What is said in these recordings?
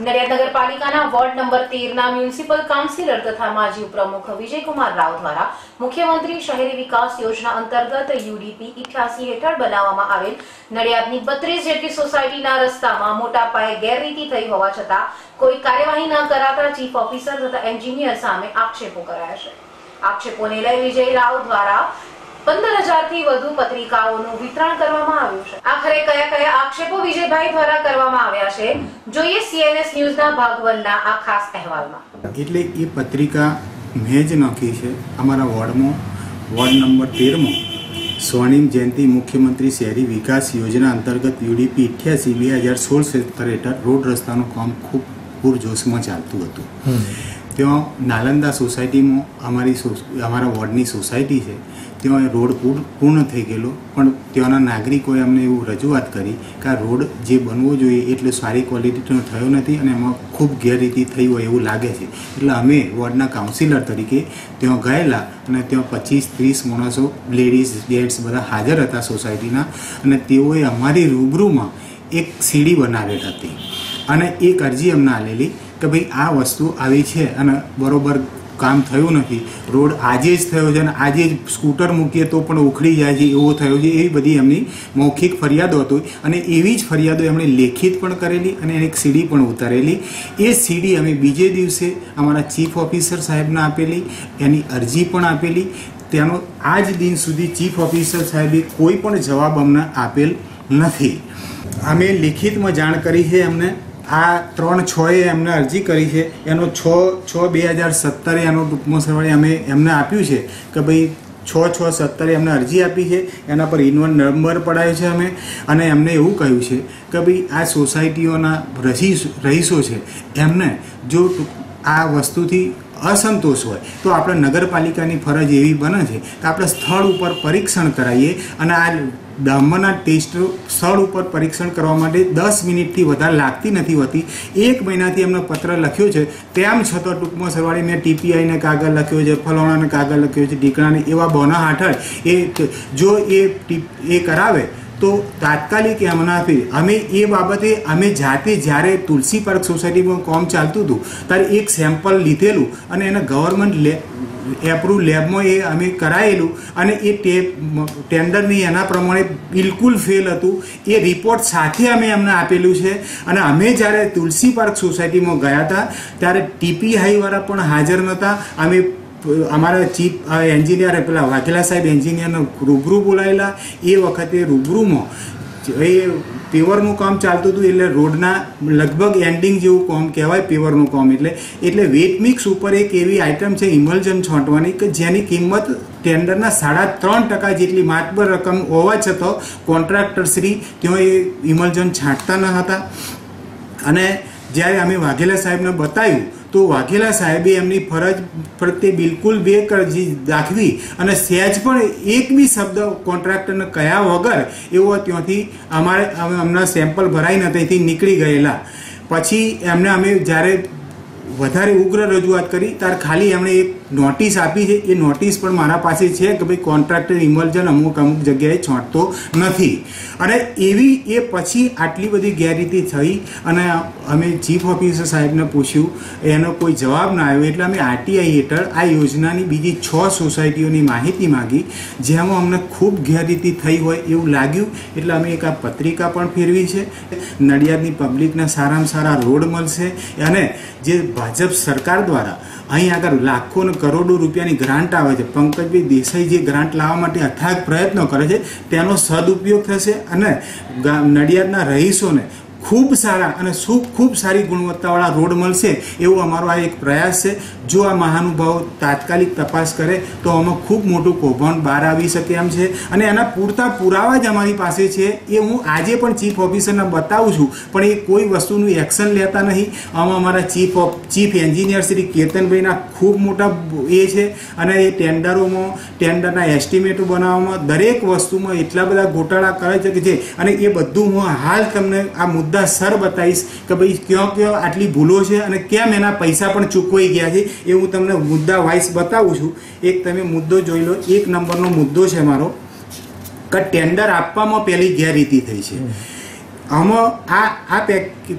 નડિયાદ નગરપાલિકાના ward number તેરના municipal councillor તથા માજી ઉપપ્રમુખ વિજયકુમાર રાવ દ્વારા મુખ્યમંત્રી શહેરી વિકાસ યોજના અંતર્ગત યુડીપી ઇઠ્યાસી હેઠળ બનાવવામાં આવેલ નડિયાદની બત્રીસ જેટલી સોસાયટીના રસ્તામાં મોટા પાયે ગેરરીતિ થઈ હોવા છતાં કોઈ કાર્યવાહી ન કરાતા ચીફ ઓફિસર તથા એન્જિનિયર સામે આક્ષેપો કરાયા છે. આક્ષેપોને લઈ વિજય રાવ દ્વારા પંદર હજારથી વધુ પત્રિકાઓનું વિતરણ કરવામાં આવ્યું છે. આખરે કયા કયા આક્ષેપો વિજયભાઈ દ્વારા કરવામાં આવ્યા છે જોઈએ સીએનએસ ન્યૂઝના ભાગ વનના આ ખાસ અહેવાલમાં. એટલે એ પત્રિકા મેં જ નાખી છે અમારા વોર્ડમાં. વોર્ડ નંબર તેરમાં સ્વર્ણિમ જયંતિ મુખ્યમંત્રી શહેરી વિકાસ યોજના અંતર્ગત યુડીપી અઠ્યાસી બે હજાર સોળ સત્તર હેઠળ રોડ રસ્તાનું કામ ખૂબ પૂરજોશમાં ચાલતું હતું. ત્યાં નાલંદા સોસાયટીમાં અમારી અમારા વોર્ડની સોસાયટી છે. ત્યાં એ રોડ પૂર- પૂર્ણ થઈ ગયેલો. પણ ત્યાંના નાગરિકોએ અમને એવું રજૂઆત કરી કે આ રોડ જે બનવો જોઈએ એટલે સારી ક્વોલિટીનો થયો નથી અને એમાં ખૂબ ગેરરીતિ થઈ હોય એવું લાગે છે. એટલે અમે વોર્ડના કાઉન્સિલર તરીકે ત્યાં ગયેલા અને ત્યાં પચીસ, ત્રીસ માણસો લેડીઝ જેન્ટ્સ બધા હાજર હતા સોસાયટીના અને તેઓએ અમારી રૂબરૂમાં એક સીડી બનાવેલ હતી. અને એક અરજી અમને આલેલી કે ભાઈ આ વસ્તુ આવી છે અને બરોબર કામ થયું નથી. રોડ આજે જ થયો છે અને આજે જ સ્કૂટર મૂકીએ તો પણ ઉખડી જાય છે, એવો થયો છે, એવી બધી એમની મૌખિક ફરિયાદો હતી. અને એવી જ ફરિયાદો એમણે લેખિત પણ કરેલી અને એક સીડી પણ ઉતારેલી. એ સીડી અમે બીજે દિવસે અમારા ચીફ ઓફિસર સાહેબને આપેલી, એની અરજી પણ આપેલી. તેનો આજ દિન સુધી ચીફ ઓફિસર સાહેબે કોઈ પણ જવાબ અમને આપેલ નથી. અમે લિખિતમાં જાણ કરી છે એમને આ ત્રણ છ એ એમને અરજી કરી છે. એનો છ છ બે હજાર સત્તરે એનો ટૂંકમાં સરવાળે અમે એમને આપ્યું છે કે ભાઈ છ છ સત્તરે એમને અરજી આપી છે. એના પર ઇન્વન નંબર પડાયો છે અમે અને એમને એવું કહ્યું છે કે ભાઈ આ સોસાયટીઓના રહીશ છે. એમને જો આ વસ્તુથી અસંતોષ હોય. તો આપણે નગરપાલિકાની ફરજ એવી બને છે કે આપણે સ્થળ ઉપર પરીક્ષણ કરાવીએ અને આ ડામરના ટેસ્ટ સ્થળ ઉપર પરીક્ષણ કરવા માટે દસ મિનિટથી વધારે લાગતી નથી હોતી. એક મહિનાથી એમનો પત્ર લખ્યો છે. તેમ છતાં ટૂંકમાં સરવાળે મેં ટીપીઆઈને કાગળ લખ્યો છે, ફલોણાને કાગળ લખ્યો છે, ઢીકણાને એવા બોના હાથળ. એ જો એ એ કરાવે તો તાત્કાલિક એમના આપી અમે એ બાબતે અમે જાતે જ્યારે તુલસી પાર્ક સોસાયટીમાં કોમ ચાલતું હતું, ત્યારે એક સેમ્પલ લીધેલું અને એને ગવર્મેન્ટ લે એપ્રુવ લેબમાં એ અમે કરાયેલું અને એ ટે ટેન્ડરની એના પ્રમાણે બિલકુલ ફેલ હતું. એ રિપોર્ટ સાથે અમે એમને આપેલું છે અને અમે જ્યારે તુલસી પાર્ક સોસાયટીમાં ગયા હતા, ત્યારે ટીપી હાઈવાળા પણ હાજર નહોતા. અમે અમારા ચીફ એન્જિનિયર પેલા વાઘેલા સાહેબ એન્જિનિયરને રૂબરૂ બોલાયેલા, એ વખતે રૂબરૂમાં એ પેવરનું કામ ચાલતું હતું એટલે રોડના લગભગ એન્ડિંગ જેવું કામ કહેવાય પેવરનું કામ એટલે એટલે વેટ મિક્સ ઉપર એક એવી આઇટમ છે ઇમલ્જન છાંટવાની કે જેની કિંમત ટેન્ડરના સાડા ત્રણ ટકા જેટલી માતબર રકમ હોવા છતાં કોન્ટ્રાક્ટર શ્રી ત્યાં એ ઇમલ્જન છાંટતા ન હતા. અને જ્યારે અમે વાઘેલા સાહેબને બતાવ્યું તો વાઘેલા સાહેબે એમની ફરજ પ્રત્યે બિલકુલ બેકરજી દાખવી અને સહેજ પણ એક બી શબ્દ કોન્ટ્રાક્ટરને કયા વગર એવો ત્યાંથી અમારે અમે અમને સેમ્પલ ભરાઈને ત્યાંથી નીકળી ગયેલા. પછી એમને અમે જ્યારે વધારે ઉગ્ર રજૂઆત કરી, ત્યારે ખાલી એમણે એક નોટિસ આપી છે. એ નોટિસ પણ મારા પાસે છે કે ભાઈ કોન્ટ્રાક્ટર ઇમલ્જન અમુક અમુક જગ્યાએ છોંટતો નથી. અને એવી એ પછી આટલી બધી ગેરરીતિ થઈ અને અમે ચીફ ઓફિસર સાહેબને પૂછ્યું. એનો કોઈ જવાબ ના આવ્યો. એટલે અમે આરટીઆઈ હેઠળ આ યોજનાની બીજી છ સોસાયટીઓની માહિતી માંગી. જેમાં અમને ખૂબ ગેરરીતિ થઈ હોય એવું લાગ્યું. એટલે અમે એક આ પત્રિકા પણ ફેરવી છે. નડિયાદની પબ્લિકને સારામાં સારા રોડ મળશે. અને જે ભાજપ સરકાર દ્વારા અહીં આગળ લાખો ને કરોડો રૂપિયાની ગ્રાન્ટ આવે છે. પંકજભાઈ દેસાઈ જે ગ્રાન્ટ લાવવા માટે અથાગ પ્રયત્નો કરે છે, તેનો સદુપયોગ થશે અને નડિયાદના રહીશોને ખૂબ સારા અને ખૂબ ખૂબ સારી ગુણવત્તાવાળા રોડ મળશે એવો અમારો આ એક પ્રયાસ છે. જો આ મહાનુભાવ તાત્કાલિક તપાસ કરે તો આમાં ખૂબ મોટું કૌભાંડ બહાર આવી શકે એમ છે. અને એના પૂરતા પુરાવા જ અમારી પાસે છે એ હું આજે પણ ચીફ ઓફિસરને બતાવું છું. પણ એ કોઈ વસ્તુનું એક્શન લેતા નહીં. આમાં અમારા chief of, chief engineer Shri કેતનભાઈના ખૂબ મોટા એ છે અને એ ટેન્ડરોમાં, ટેન્ડરના એસ્ટિમેટો બનાવવામાં દરેક વસ્તુમાં એટલા બધા ગોટાળા કરે છે કે જે, અને એ બધું હું હાલ તમને આ મુદ્દા સર બતાવીશ કે ભાઈ ક્યાં ક્યાં આટલી ભૂલો છે અને કેમ એના પૈસા પણ ચૂકવાઈ ગયા છે એ હું તમને મુદ્દા વાઇઝ બતાવું છું. એક તમે મુદ્દો જોઈ લો. એક નંબરનો મુદ્દો છે મારો કે ટેન્ડર આપવામાં પહેલી ગેરરીતિ થઈ છે. આમાં આ આ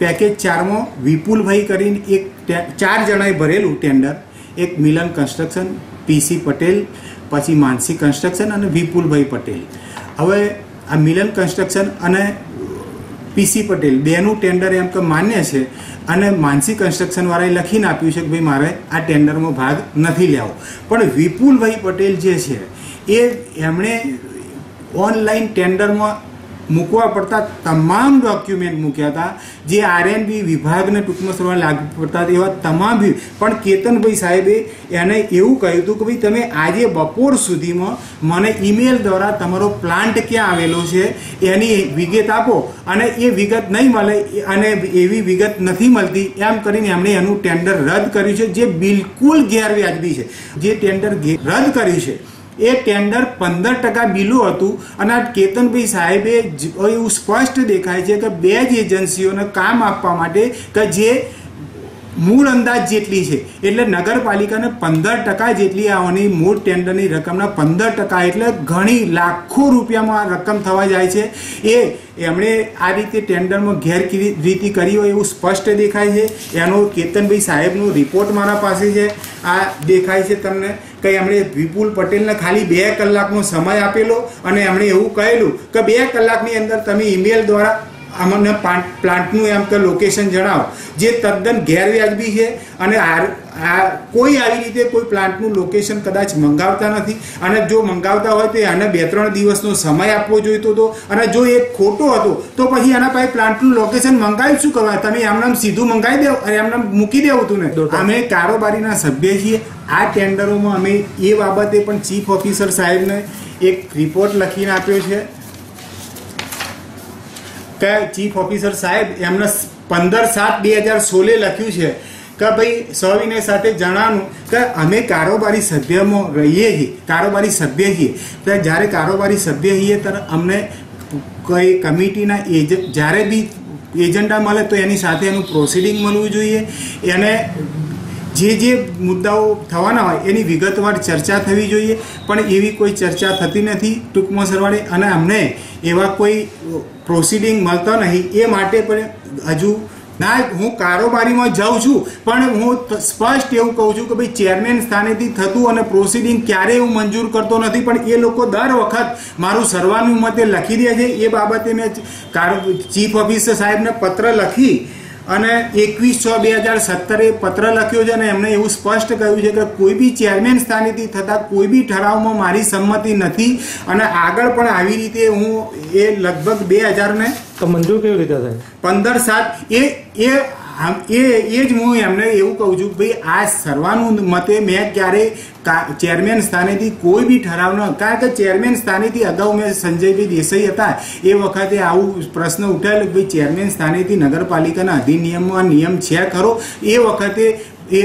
પેકેજ ચારમાં વિપુલભાઈ કરીને એક ચાર જણાએ ભરેલું ટેન્ડર એક મિલન કન્સ્ટ્રક્શન પીસી પટેલ, પછી માનસી કન્સ્ટ્રક્શન અને વિપુલભાઈ પટેલ. હવે આ મિલન કન્સ્ટ્રક્શન અને પીસી પટેલ, બેનું ટેન્ડર એમ કે માન્ય છે, અને માનસી કન્સ્ટ્રક્શનવાળાએ લખીને આપ્યું છે કે ભાઈ મારે આ ટેન્ડરમાં ભાગ નથી લેવો. પણ વિપુલભાઈ પટેલ જે છે, એ એમણે ઓનલાઈન ટેન્ડરમાં મૂકવા પડતા તમામ ડોક્યુમેન્ટ મૂક્યા હતા. જે આરએનબી વિભાગને ટૂંકમાં સર્વા લાગુ પડતા એવા તમામ પણ કેતનભાઈ સાહેબે એને એવું કહ્યું હતું કે ભાઈ તમે આજે બપોર સુધીમાં મને ઈમેલ દ્વારા તમારો પ્લાન્ટ ક્યાં આવેલો છે એની વિગત આપો. અને એ વિગત નહીં મળે અને એવી વિગત નથી મળતી, એમ કરીને એમણે એનું ટેન્ડર રદ કર્યું છે, જે બિલકુલ ગેરવ્યાજબી છે. જે ટેન્ડર રદ કર્યું છે. એ ટેન્ડર પંદર ટકા બીલું હતું અને આ કેતનભાઈ સાહેબે એવું સ્પષ્ટ દેખાય છે કે બે જ એજન્સીઓને કામ આપવા માટે કે જે મૂળ અંદાજ જેટલી છે. એટલે નગરપાલિકાને પંદર ટકા જેટલી આવવાની મૂળ ટેન્ડરની રકમના પંદર ટકા એટલે ઘણી લાખો રૂપિયામાં રકમ થવા જાય છે. એ એમણે આ રીતે ટેન્ડરમાં ગેરરીતિ કરી હોય એવું સ્પષ્ટ દેખાય છે. એનો કેતનભાઈ સાહેબનો રિપોર્ટ મારા પાસે છે. આ દેખાય છે તમને. કે એમણે વિપુલ પટેલને ખાલી બે કલાકનો સમય આપેલો અને એમણે એવું કહેલું કે બે કલાકની અંદર તમે ઈમેલ દ્વારા અમને પ્લાન્ટનું એમ કે લોકેશન જણાવો. જે તદ્દન ગેરવ્યાજબી છે અને આ આ કોઈ આવી રીતે કોઈ પ્લાન્ટનું લોકેશન કદાચ મંગાવતા નથી. અને જો મંગાવતા હોય તો એને બે ત્રણ દિવસનો સમય આપવો જોઈતો હતો. અને જો એ ખોટો હતો તો પછી એના પાસે પ્લાન્ટનું લોકેશન મંગાવી શું કરવા? તમે એમને સીધું મંગાવી દેવ અને એમને મૂકી દેવું હતું ને. અમે કારોબારીના સભ્ય છીએ. આ ટેન્ડરોમાં અમે એ બાબતે પણ ચીફ ઓફિસર સાહેબને એક રિપોર્ટ લખીને આપ્યો છે. કે ચીફ ઓફિસર સાહેબ એમને પંદર સાત બે હજાર સોળે લખ્યું છે કે ભાઈ સવિનય સાથે જણાવવાનું કે અમે કારોબારી સભ્યમાં રહીએ છીએ, કારોબારી સભ્ય છીએ. તો જ્યારે કારોબારી સભ્ય છીએ ત્યારે અમને કોઈ કમિટીના એજ જ્યારે બી એજન્ડા મળે તો એની સાથે એનું પ્રોસિડિંગ મળવું જોઈએ. એને જે જે મુદ્દાઓ થવાના હોય એની વિગતવાર ચર્ચા થવી જોઈએ. પણ એવી કોઈ ચર્ચા થતી નથી ટૂંકમાં સરવાળે. અને અમને એવા કોઈ પ્રોસિડિંગ મળતા નહીં. એ માટે પણ હજુ ના, હું કારોબારીમાં જાઉં છું. પણ હું સ્પષ્ટ એવું કહું છું કે ભાઈ ચેરમેન સ્થાનેથી થતું અને પ્રોસિડિંગ ક્યારેય હું મંજૂર કરતો નથી. પણ એ લોકો દર વખત મારું સર્વાનુમતે લખી દે છે. એ બાબતે મેં ચીફ ઓફિસર સાહેબને પત્ર લખી અને એકવીસ છ બે હજાર સત્તરે પત્ર લખ્યો છે અને એમણે એવું સ્પષ્ટ કહ્યું છે કે કોઈ બી ચેરમેન સ્થાનેથી થતા કોઈ બી ઠરાવમાં મારી સંમતિ નથી અને આગળ પણ આવી રીતે હું એ લગભગ બે હજારને તો મંજૂર કેવી રીતે થાય? પંદર સાત એ એ આમ એ એ જ હું એમને એવું કહું છું ભાઈ, આ સર્વાનું મતે મેં ક્યારેય ચેરમેન સ્થાનેથી કોઈ બી ઠરાવ ન, કારણ કે ચેરમેન સ્થાનેથી અગાઉ મેં સંજયભાઈ દેસાઈ હતા, એ વખતે આવું પ્રશ્ન ઉઠાયેલો ભાઈ ચેરમેન સ્થાનેથી નગરપાલિકાના અધિનિયમમાં નિયમ છે ખરો? એ વખતે એ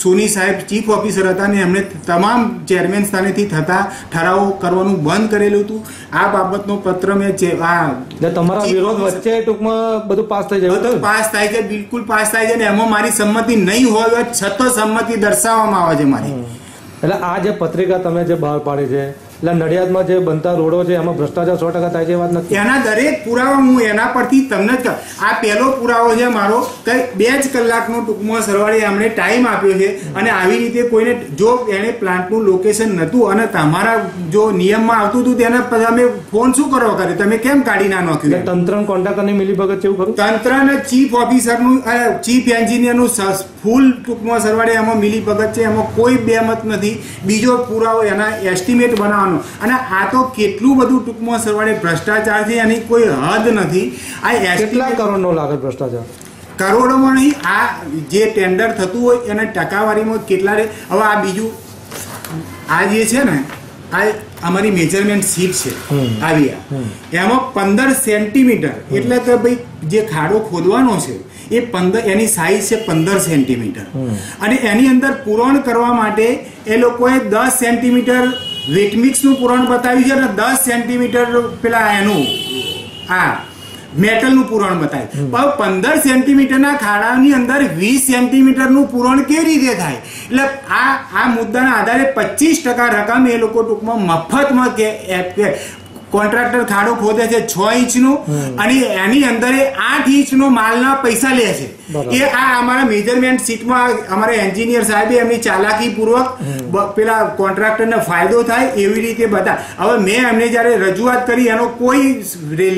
સોની સાહેબ ચીફ ઓફિસર હતા અને એમણે તમામ ચેરમેન સ્થાનેથી થતા ઠરાવો કરવાનું બંધ કરેલું હતું. આ બાબતનો પત્ર મેં છે આ તમારા વિરોધ વચ્ચે ટૂંકમાં બધું પાસ થઈ જાય. બધું પાસ થાય છે બિલકુલ પાસ થાય છે ને એમાં મારી સંમતિ નહીં હોય છતાં સંમતિ દર્શાવવામાં આવે છે મારી. એટલે આ જે પત્રિકા તમે જે બહાર પાડી છે એટલે નડિયાદમાં જે બનતા રોડો છે એમાં ભ્રષ્ટાચાર સો ટકા થાય છે વાત નથી. એના દરેક પુરાવા હું એના પરથી તમને જ આ પહેલો પુરાવો છે મારો કે બે જ કલાકનો ટૂંકમાં સરવાળે એમણે ટાઈમ આપ્યો છે અને આવી રીતે કોઈને જો એને પ્લાન્ટનું લોકેશન નહોતું અને તમારા જો નિયમમાં આવતું હતું તેને તમે ફોન શું કરો કરે તમે કેમ કાઢી ના નાખ્યું? તંત્ર કોન્ટ્રાક્ટરની મિલીભગત છે એવું ખરું? તંત્ર અને ચીફ ઓફિસરનું ચીફ એન્જિનિયરનું ફૂલ ટૂંકમાં સરવાળે એમાં મિલી ભગત છે એમાં કોઈ બે મત નથી. બીજો પુરાવો એના એસ્ટિમેટ બનાવવાનો અને આ તો કેટલું બધું ટૂંકમાં સરવાળે ભ્રષ્ટાચાર છે એની કોઈ હદ નથી. આ કેટલા કરોડનો લાગે ભ્રષ્ટાચાર? કરોડોમાં નહીં આ જે ટેન્ડર થતું હોય એને ટકાવારીમાં કેટલા રે હવે આ બીજું આ જે છે ને આ અમારી મેજરમેન્ટ સીટ છે આવી એમાં પંદર સેન્ટીમીટર એટલે કે ભાઈ જે ખાડો ખોદવાનો છે એ પંદર એની સાઈઝ છે પંદર સેન્ટીમીટર. અને એની અંદર પૂરણ કરવા માટે એ લોકોએ દસ સેન્ટીમીટર વેટમિક્સનું પૂરણ બતાવ્યું છે અને દસ સેન્ટીમીટર પેલા એનું આ મેટલનું પૂરણ બતાવ્યું. પણ પંદર સેન્ટીમીટરના ખાડાની અંદર વીસ સેન્ટીમીટરનું પૂરણ કેવી રીતે થાય? એટલે આ આ મુદ્દાના આધારે પચીસ ટકા રકમ એ લોકો ટૂંકમાં મફતમાં કે કોન્ટ્રાક્ટર ખાડો ખોદે છે છ ઇંચનું અને એની અંદર આઠ ઇંચનો માલના પૈસા લે છે. એ આ અમારા મેજરમેન્ટ શીટમાં અમારા એન્જિનિયર સાહેબે એમની ચાલાકી પૂર્વક પેલા કોન્ટ્રાક્ટરને ફાયદો થાય એવી રીતે બધા. હવે મેં એમને જ્યારે રજૂઆત કરી એનો કોઈ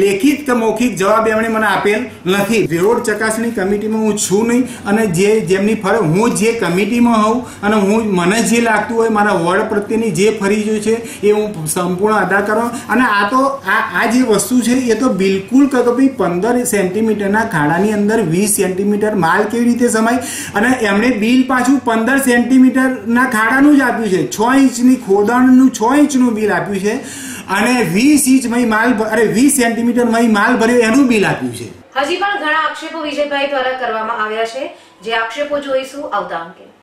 લેખિત કે મૌખિક જવાબ એમણે મને આપેલ નથી. રોડ ચકાસણી કમિટીમાં હું છું નહીં અને જે જેમની ફરજ હું જે કમિટીમાં હોઉં અને હું મને જે લાગતું હોય મારા વોર્ડ પ્રત્યેની જે ફરજો છે એ હું સંપૂર્ણ અદા કરવા. અને આ તો આ આ જે વસ્તુ છે એ તો બિલકુલ કે ભાઈ પંદર સેન્ટીમીટરના ખાડાની અંદર વીસ સેન્ટીમીટર માલ કેવી રીતે સમાય? અને એમણે બિલ પાછું પંદર સેન્ટીમીટરના ખાડાનું જ આપ્યું છે. છ ઇંચની ખોદાણનું, છ ઇંચનું બિલ આપ્યું છે. અને વીસ ઇંચ મય માલ અરે વીસ સેન્ટીમીટર મય માલ ભર્યો, એનું બિલ આપ્યું છે. હજી પણ ઘણા આક્ષેપો વિજયભાઈ દ્વારા કરવામાં આવ્યા છે. જે આક્ષેપો જોઈશું આવતા અંકે.